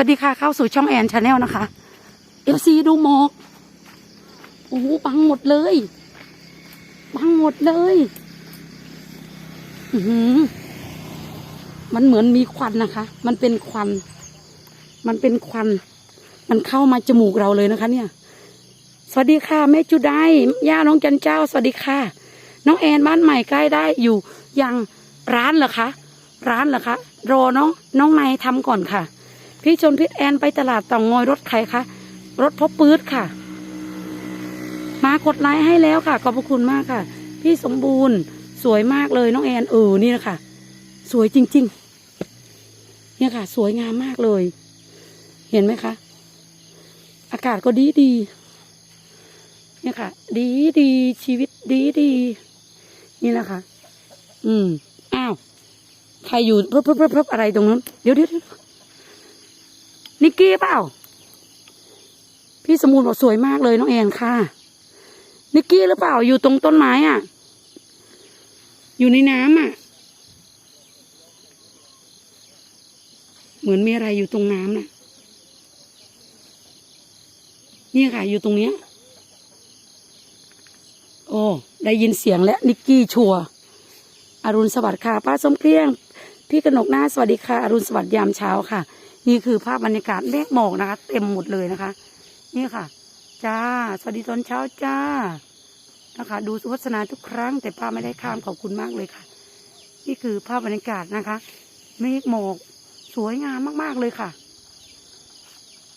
วัสดีค่ะเข้าสู่ช่องแอนชาแนลนะคะเอฟซีดูหมอกโอ้โหบังหมดเลยบังหมดเลย อือหือ มันเหมือนมีควันนะคะ มันเป็นควัน มันเป็นควัน มันเข้ามาจมูกเราเลยนะคะ เนี่ย สวัสดีค่ะแม่จุได้ย่าน้องจันเจ้า สวัสดีค่ะ น้องแอนบ้านใหม่ใกล้ได้อยู่ยังร้านเหรอคะ ร้านเหรอคะ รอน้องน้องนายทำก่อนค่ะ พี่ชนพิษแอนไปตลาดเต่างอยรถใครคะรถพ่อปื๊ดค่ะ มากดไลค์ให้แล้วค่ะ ขอบพระคุณมากค่ะ พี่สมบูรณ์สวยมากเลยน้องแอนเออนี่นะคะสวยจริง ๆ เนี่ยค่ะ สวยงามมากเลย เห็นไหมคะ อากาศก็ดีดีเนี่ยค่ะ ดีดีชีวิตดีดีนี่นะคะ อืม อ้าว ใครอยู่เพิ่มเพิ่มเพิ่มอะไรตรงนั้น เดี๋ยวเดี๋ยวเดี๋ยว นิกกี้เปล่า พี่สมูลบอกสวยมากเลยน้องแอนค่ะ นิกกี้หรือเปล่าอยู่ตรงต้นไม้อะ อยู่ในน้ำอะ เหมือนมีอะไรอยู่ตรงน้ำน่ะ นี่ค่ะ อยู่ตรงเนี้ย โอ้ได้ยินเสียงแล้วนิกกี้ชัวร์อรุณสวัสดิ์ค่ะ ป้าสมเกลี้ยง พี่กนกหน้าสวัสดีค่ะ อรุณสวัสดิ์ยามเช้าค่ะ นี่คือภาพบรรยากาศเมฆหมอกนะคะ เต็มหมดเลยนะคะ นี่ค่ะ จ้า สวัสดีตอนเช้าจ้า นะคะ ดูสุวัสนาทุกครั้ง แต่ป้าไม่ได้ข้ามขอบคุณมากเลยค่ะ นี่คือภาพบรรยากาศนะคะ เมฆหมอกสวยงามมากๆเลยค่ะ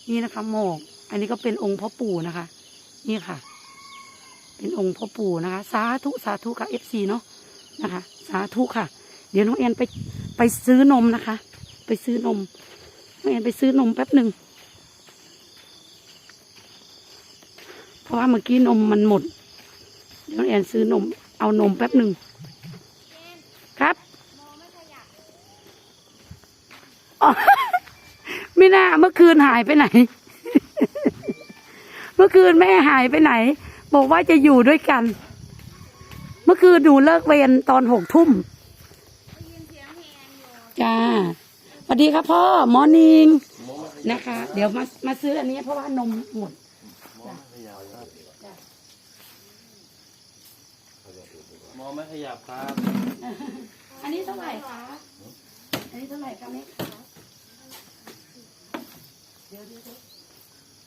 นี่นะคะหมอกอันนี้ก็เป็นองค์พ่อปู่นะคะ นี่ค่ะ เป็นองค์พ่อปู่นะคะ สาธุสาธุค่ะเอฟซีเนาะนะคะ สาธุค่ะ เดี๋ยวน้องแอนไปไปซื้อนมนะคะ ไปซื้อนม แอนไปซื้อนมแป๊บหนึ่ง เพราะว่าเมื่อกี้นมมันหมด เดี๋ยวน้องแอนซื้อนม เอานมแป๊บหนึ่ง ครับไม่น่าเมื่อคืนหายไปไหน เมื่อคืนแม่หายไปไหน บอกว่าจะอยู่ด้วยกัน เมื่อคืนหนูเลิกเวรตอนหกทุ่ม จ้า ส วัสดีครับพ่อมอร์นิ่งนะคะ เดี๋ยวมามาซื้ออันนี้เพราะว่านมหมดมองไม่ขยับครับ อันนี้เท่าไหร่คะอันนี้เท่าไหร่คะแม่คะเดี๋ยวเดี๋ยวเดี๋ยว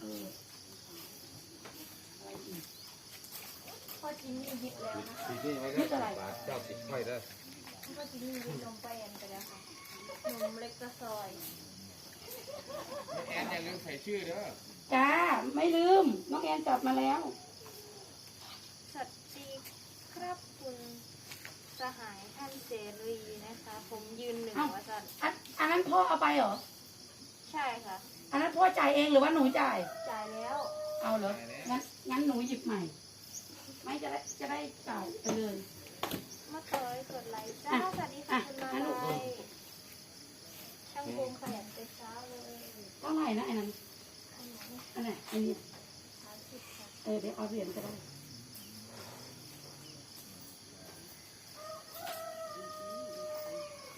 เอออะไรอีกพ่อจินนี่หยิบแล้วนะทีนี้ไม่นี่เท่าไหร่บาทเจ้าสิบค่อยได้พ่อจินนี่หยิบนมไปแอนไปแล้วค่ะ นมเล็กกระซอย แอนอย่าลืมใส่ชื่อเด้อจ้า ไม่ลืม น้องแอนจับมาแล้ว สวัสดีครับคุณสหายท่านเสรีนะคะ ผมยืนหนึ่งเอ้า ว่าจันอันอันนั้นพ่อเอาไปเหรอ ใช่ค่ะ อันนั้นพ่อจ่ายเองหรือว่าหนูจ่าย จ่ายแล้ว เอาเหรอ งั้นงั้นหนูหยิบใหม่ ไม่จะได้จะได้จ่ายไปเลย มาต่อยกดไลค์จ้าอะสวัสดีค่ะอะคุณมาอะลูกลัย ช่างพงขยันแต่เช้าเลยเท่าไหร่นะไอันนั้นอันไหนอันไหนอันนี้สามสิบค่ะเออเดี๋ยวเอาเหรียญก็ได้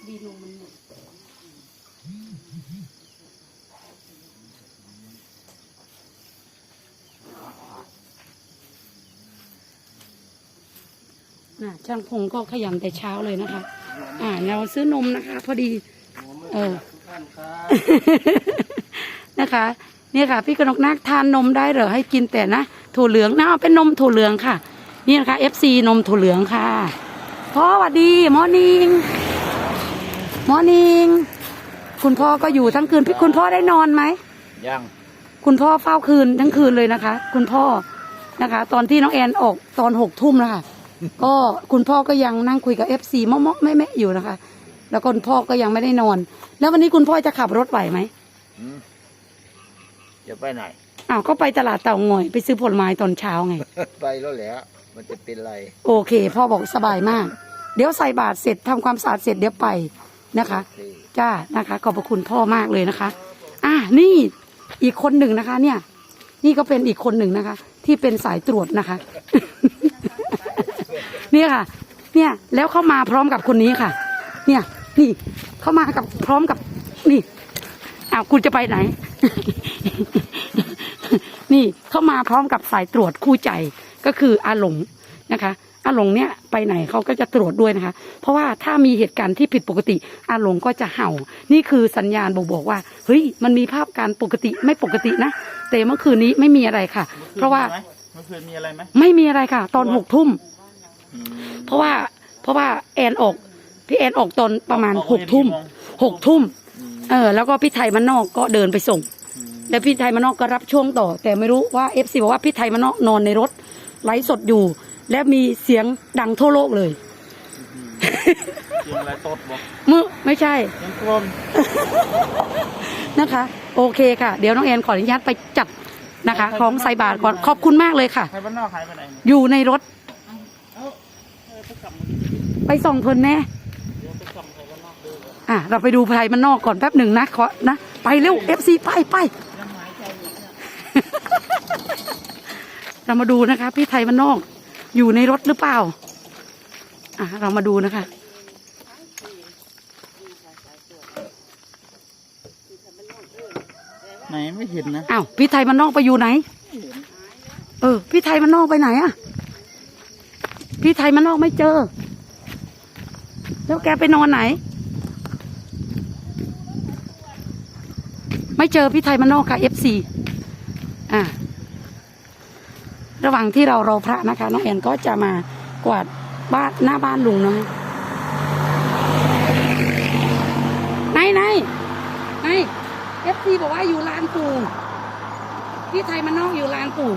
ดีนมมันหมดน่ะช่างพงก็ขยันแต่เช้าเลยนะคะ อ่าเราซื้อนมนะคะ พอดี เออ ทุกท่านครับนะคะ เนี่ยค่ะ พี่กนกนักทานนมได้เหรอให้กินแต่นะถั่วเหลืองนะเอาเป็นนมถั่วเหลืองค่ะ นี่นะคะ FC นมถั่วเหลืองค่ะพ่อสวัสดีมอร์นิ่งมอร์นิ่งคุณพ่อก็อยู่ทั้งคืนพี่คุณพ่อได้นอนไหม ยังคุณพ่อเฝ้าคืนทั้งคืนเลยนะคะ คุณพ่อนะคะ ตอนที่น้องแอนออกตอนหกทุ่มแล้วค่ะ ก็คุณพ่อก็ยังนั่งคุยกับเอฟซีเมาะๆแม่ๆอยู่นะคะ แล้วคุณพ่อก็ยังไม่ได้นอน แล้ววันนี้คุณพ่อจะขับรถไหวไหมจะไปไหน อ้าวก็ไปตลาดเต่างอย ไปซื้อผลไม้ตอนเช้าไง ไปแล้วแหละมันจะเป็นไร โอเค พ่อบอกสบายมาก เดี๋ยวใส่บาตรเสร็จทำความสะอาดเสร็จเดี๋ยวไปนะคะนี่จ้านะคะ ขอบพระคุณพ่อมากเลยนะคะ อ่านี่อีกคนหนึ่งนะคะ เนี่ย นี่ก็เป็นอีกคนหนึ่งนะคะ ที่เป็นสายตรวจนะคะ เนี่ยค่ะ เนี่ยแล้วเข้ามาพร้อมกับคนนี้ค่ะ เนี่ย นี่เข้ามากับพร้อมกับนี่อ้าวคุณจะไปไหน นี่เข้ามาพร้อมกับสายตรวจคู่ใจก็คืออาหลงนะคะอาหลงเนี่ยไปไหนเขาก็จะตรวจด้วยนะคะ เพราะว่าถ้ามีเหตุการณ์ที่ผิดปกติอาหลงก็จะเห่า นี่คือสัญญาณบอกบอกว่าเฮ้ยมันมีภาพการปกติไม่ปกตินะแต่เมื่อคืนนี้ไม่มีอะไรค่ะ เพราะว่าเมื่อคืนมีอะไรไหมไม่มีอะไรค่ะ ตอนหกทุ่มเพราะว่าเพราะว่าแอนออก พี่แอนออกตอนประมาณหกทุ่มหกทุ่มเออแล้วก็พี่ไทยมันนอกก็เดินไปส่ง แล้วพี่ไทยมันนอกก็รับช่วงต่อ แต่ไม่รู้ว่าเอฟซีบอกว่าพี่ไทยมันนอกนอนในรถไลฟ์สดอยู่ และมีเสียงดังทั่วโลกเลยเสียงอะไรตดบอกมือไม่ใช่เสียงกลมนะคะ โอเคค่ะ เดี๋ยวน้องแอนขออนุญาตไปจับนะคะ ของใส่บาทก่อนขอบคุณมากเลยค่ะใครบ้านนอกหายไปไหนเนี่ยอยู่ในรถเอ้าเออไปกลับมาไปส่องเพลินแน่ อกเดินเหรออะเราไปดูไทยมันนอกก่อนแป๊บหนึ่งนะขอนะไปเร็วเอฟซีไปไปยังหายใจอยู่เนี่ยเรามาดูนะคะ พี่ไทยมันนอกอยู่ในรถหรือเปล่า อะเรามาดูนะคะไหนไม่เห็นนะอ้าวพี่ไทยมันนอกไปอยู่ไหน เออ พี่ไทยมันนอกไปไหนอะพี่ไทยมันนอกไม่เจอ แล้วแกไปนอนไหน ไม่เจอพี่ไทยมันนอกค่ะเอฟซีอ่าระหว่างที่เรารอพระนะคะน้องแอนก็จะมากวาดบ้านหน้าบ้านลุงนาะไหนไหนไหนเอฟซีบอกว่าอยู่ลานปู่พี่ไทยมันนอกอยู่ลานปู่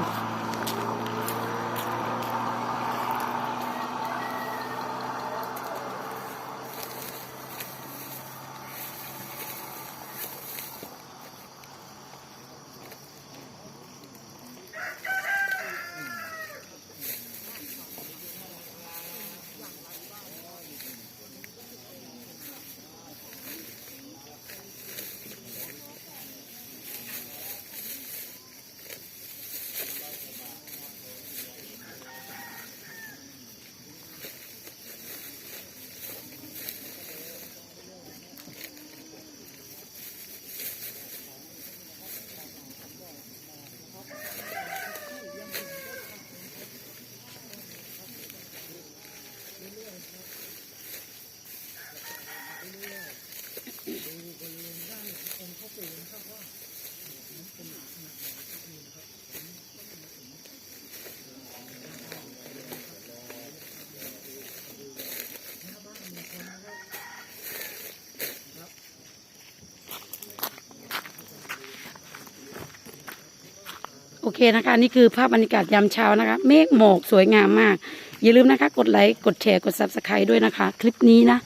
อเคนะคะ นี่คือภาพบรรยากาศยามเช้านะคะ เมฆหมอกสวยงามมาก อย่าลืมนะคะ กดไลค์กดแชร์กดซับสไครต์ด้วยนะคะ คลิปนี้นะ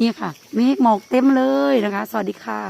นี่ค่ะ เมฆหมอกเต็มเลยนะคะ สวัสดีค่ะ